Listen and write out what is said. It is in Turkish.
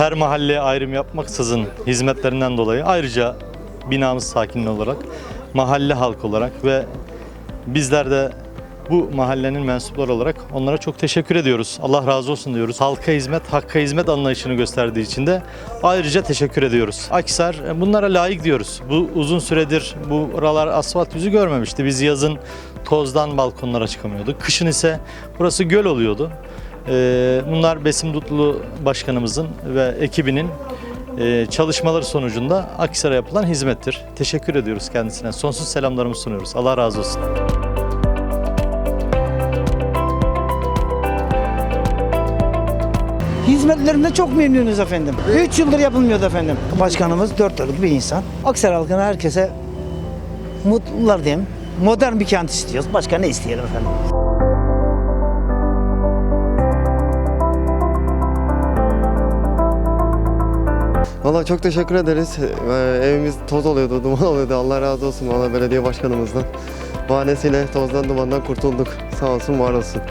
her mahalleye ayrım yapmaksızın hizmetlerinden dolayı ayrıca binamız sakinli olarak mahalle halk olarak ve bizler de bu mahallenin mensupları olarak onlara çok teşekkür ediyoruz. Allah razı olsun diyoruz. Halka hizmet, hakka hizmet anlayışını gösterdiği için de ayrıca teşekkür ediyoruz. Akisar e, bunlara layık diyoruz. Bu uzun süredir bu buralar asfalt yüzü görmemişti. Biz yazın tozdan balkonlara çıkamıyorduk. Kışın ise burası göl oluyordu. Ee, Bunlar Besim Dutlu Başkanımızın ve ekibinin e, çalışmaları sonucunda Akisar'a yapılan hizmettir. Teşekkür ediyoruz kendisine. Sonsuz selamlarımızı sunuyoruz. Allah razı olsun. Hizmetlerinde çok memnunuz efendim. 3 yıldır yapılmıyordu efendim. Başkanımız dört dörtlük bir insan. Aksar halkına herkese mutlular diyeyim. Modern bir kent istiyoruz. Başka ne isteyelim efendim? Valla çok teşekkür ederiz. Ee, evimiz toz oluyordu, duman oluyordu. Allah razı olsun valla belediye başkanımızdan. Bahanesiyle tozdan dumandan kurtulduk. Sağ olsun, var olsun.